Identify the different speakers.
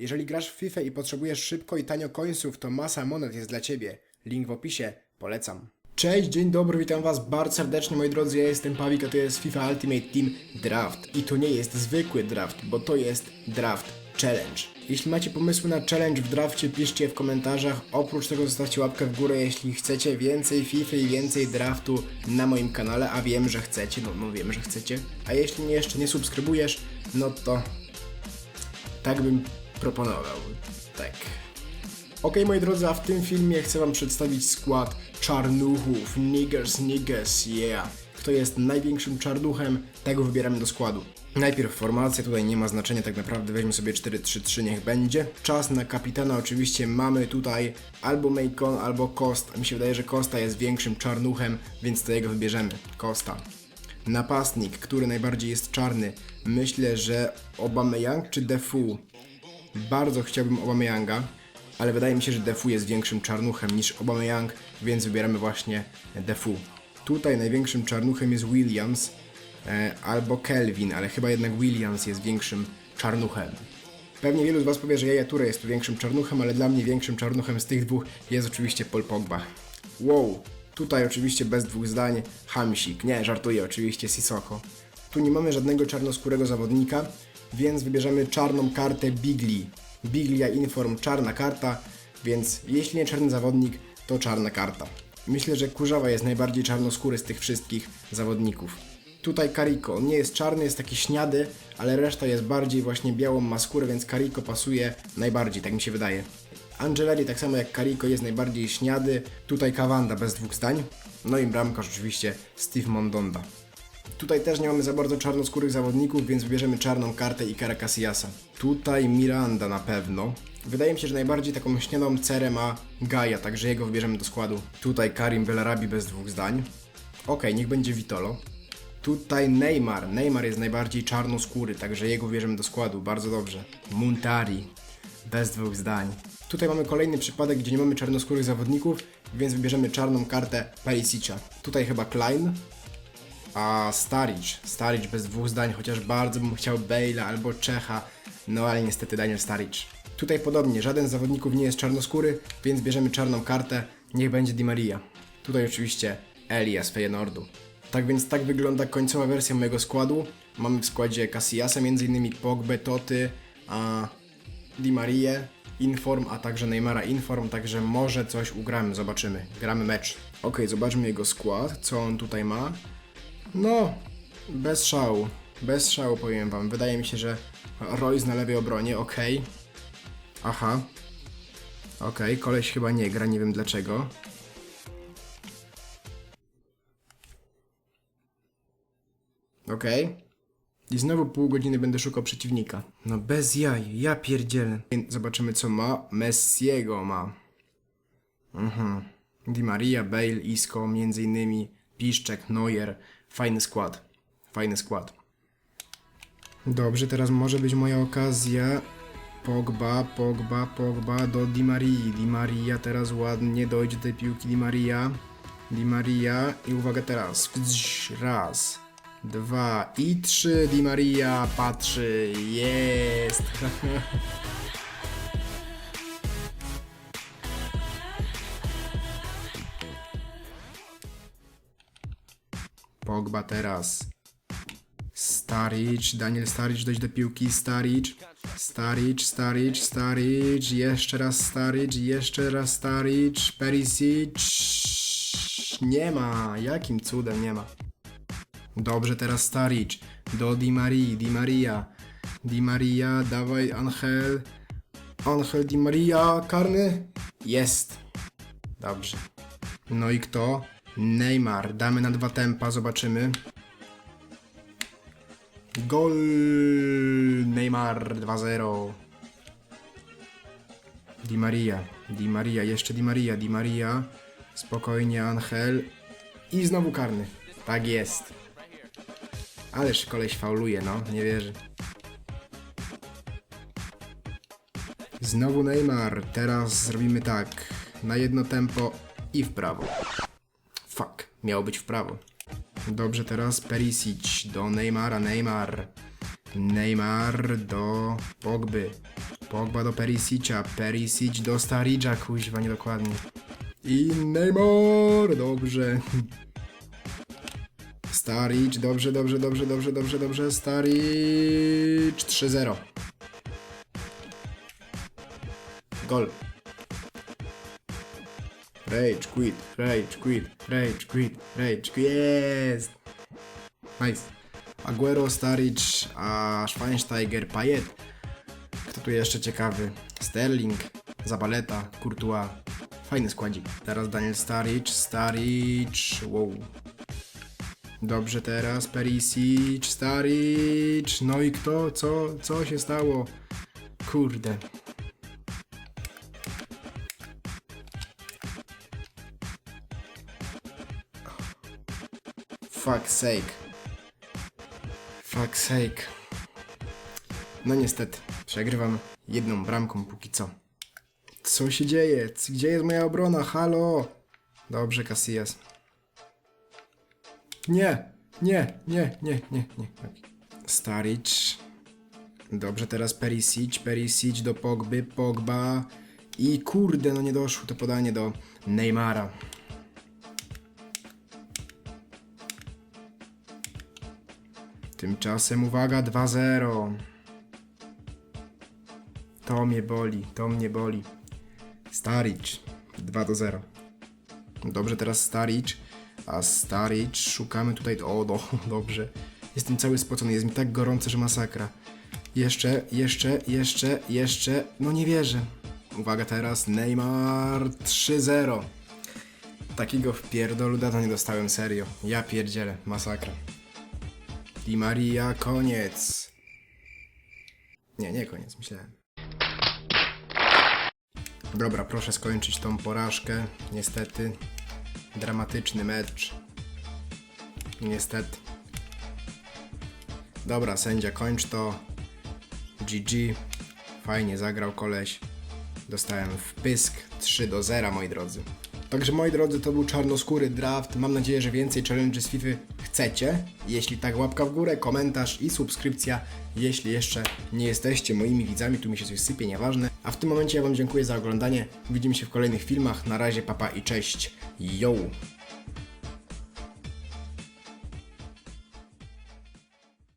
Speaker 1: Jeżeli grasz w FIFA i potrzebujesz szybko i tanio końców, to masa monet jest dla Ciebie. Link w opisie. Polecam. Cześć, dzień dobry, witam Was bardzo serdecznie moi drodzy, ja jestem Pawik, a to jest FIFA Ultimate Team Draft. I to nie jest zwykły draft, bo to jest Draft Challenge. Jeśli macie pomysły na challenge w drafcie, piszcie w komentarzach. Oprócz tego zostawcie łapkę w górę, jeśli chcecie więcej FIFA i więcej draftu na moim kanale, a wiem, że chcecie, no, no wiem, że chcecie. A jeśli jeszcze nie subskrybujesz, no to tak bym proponował. Tak. Ok, moi drodzy, a w tym filmie chcę Wam przedstawić skład czarnuchów. Niggers, niggers, yeah. Kto jest największym czarnuchem, tego wybieramy do składu. Najpierw formacja, tutaj nie ma znaczenia tak naprawdę, weźmy sobie 4-3-3, niech będzie. Czas na kapitana oczywiście mamy tutaj albo Macon, albo Costa. Mi się wydaje, że Costa jest większym czarnuchem, więc to jego wybierzemy. Costa. Napastnik, który najbardziej jest czarny. Myślę, że Aubameyang czy Defu. Bardzo chciałbym Aubameyanga, ale wydaje mi się, że Defu jest większym czarnuchem niż Aubameyang, więc wybieramy właśnie Defu. Tutaj największym czarnuchem jest Williams e, albo Kelvin, ale chyba jednak Williams jest większym czarnuchem. Pewnie wielu z Was powie, że Jaja Toure jest tu większym czarnuchem, ale dla mnie większym czarnuchem z tych dwóch jest oczywiście Paul Pogba. Wow, tutaj oczywiście bez dwóch zdań Hamsik, nie, żartuję oczywiście Sissoko. Tu nie mamy żadnego czarnoskórego zawodnika, więc wybierzemy czarną kartę Bigli. Biglia Inform czarna karta, więc jeśli nie czarny zawodnik, to czarna karta. Myślę, że Kurzawa jest najbardziej czarnoskóry z tych wszystkich zawodników. Tutaj Kariko, on nie jest czarny, jest taki śniady, ale reszta jest bardziej właśnie białą, ma skórę, więc Kariko pasuje najbardziej, tak mi się wydaje. Angelari tak samo jak Kariko jest najbardziej śniady, tutaj Kawanda bez dwóch zdań, no i bramkarz oczywiście Steve Mondonda. Tutaj też nie mamy za bardzo czarnoskórych zawodników, więc wybierzemy czarną kartę Ikara Casillasa. Tutaj Miranda na pewno. Wydaje mi się, że najbardziej taką śniadą cerę ma Gaia, także jego wybierzemy do składu. Tutaj Karim Belarabi bez dwóch zdań. Okej, niech będzie Vitolo. Tutaj Neymar. Neymar jest najbardziej czarnoskóry, także jego wybierzemy do składu. Bardzo dobrze. Muntari. Bez dwóch zdań. Tutaj mamy kolejny przypadek, gdzie nie mamy czarnoskórych zawodników, więc wybierzemy czarną kartę Perisicza. Tutaj chyba Klein, a Staric, Staric bez dwóch zdań, chociaż bardzo bym chciał Bale'a albo Czecha, no ale niestety Daniel Staric. Tutaj podobnie, żaden z zawodników nie jest czarnoskóry, więc bierzemy czarną kartę, niech będzie Di Maria. Tutaj oczywiście Elias Feyenoordu. Tak więc tak wygląda końcowa wersja mojego składu. Mamy w składzie Casillasa, m.in. Pogba, Toty, a Di Maria, Inform, a także Neymara Inform, także może coś ugramy, zobaczymy. Gramy mecz. Ok, zobaczmy jego skład, co on tutaj ma. No, bez szału. Bez szału powiem wam. Wydaje mi się, że Royce na lewej obronie, ok. Aha. Ok, koleś chyba nie gra, nie wiem dlaczego. Ok. I znowu pół godziny będę szukał przeciwnika. No bez jaj, ja pierdzielę. Zobaczymy co ma. Messiego ma. Mhm. Di Maria, Bale, Isco, między innymi Piszczek, Neuer. Fajny skład. Fajny skład. Dobrze, teraz może być moja okazja. Pogba, Pogba, Pogba do Di Marii. Di Maria teraz ładnie dojdzie do tej piłki Di Maria. Di Maria i uwaga teraz. Raz, dwa i trzy. Di Maria patrzy. Jest. Pogba teraz. Staric, Daniel Staric dojść do piłki, Staric, Staric, Staric, Staric, jeszcze raz Staric, jeszcze raz Staric, Perisic, nie ma, jakim cudem nie ma. Dobrze, teraz Staric, do Di Marii, Di Maria, Di Maria, dawaj Angel, Angel Di Maria, karny, jest, dobrze. No i kto? Neymar. Damy na dwa tempa, zobaczymy. Gol Neymar 2-0. Di Maria. Di Maria, jeszcze Di Maria, Di Maria. Spokojnie, Angel. I znowu karny. Tak jest. Ależ koleś fauluje, no, nie wierzy. Znowu Neymar. Teraz zrobimy tak. Na jedno tempo i w prawo. Fuck, miało być w prawo. Dobrze, teraz Perisic do Neymara, Neymar. Neymar do Pogby. Pogba do Perisic'a, Perisic do Staric'a, kuźwa, niedokładnie. I Neymar, dobrze. Staric, dobrze, dobrze, dobrze, dobrze, dobrze, dobrze, Staric, 3-0. Gol. Rage quit, rage quit, rage quit, rage quit, jest! Nice. Aguero, Staric, a Schweinsteiger, Payet. Kto tu jeszcze ciekawy? Sterling, Zabaleta, Courtois. Fajny składzik. Teraz Daniel Staric, Staric, wow. Dobrze teraz, Perisic, Staric. No i kto? Co? Co się stało? Kurde. Fuck sake. Fuck sake. No niestety, przegrywam jedną bramką póki co. Co się dzieje? Gdzie jest moja obrona? Halo! Dobrze, Casillas. Nie, nie, nie, nie, nie, nie. Staric. Dobrze, teraz Perisic, Perisic do Pogby, Pogba. I kurde, no nie doszło to podanie do Neymara. Tymczasem uwaga 2-0. To mnie boli, to mnie boli. Staric 2 do 0. Dobrze, teraz Staric. A Staric szukamy tutaj. O, do, dobrze. Jestem cały spocony, jest mi tak gorąco, że masakra. Jeszcze, jeszcze, jeszcze, jeszcze. No nie wierzę. Uwaga teraz, Neymar 3-0. Takiego wpierdolu dawno nie dostałem, serio. Ja pierdzielę, masakra. Di Maria, koniec. Nie, nie koniec, myślałem. Dobra, proszę skończyć tą porażkę. Niestety. Dramatyczny mecz. Niestety. Dobra, sędzia, kończ to. GG. Fajnie zagrał koleś. Dostałem wpysk 3 do 0, moi drodzy. Także moi drodzy, to był czarnoskóry draft. Mam nadzieję, że więcej challenge z FIFA chcecie. Jeśli tak, łapka w górę, komentarz i subskrypcja. Jeśli jeszcze nie jesteście moimi widzami, tu mi się coś sypie, nieważne. A w tym momencie ja Wam dziękuję za oglądanie. Widzimy się w kolejnych filmach. Na razie, papa i cześć. Yo!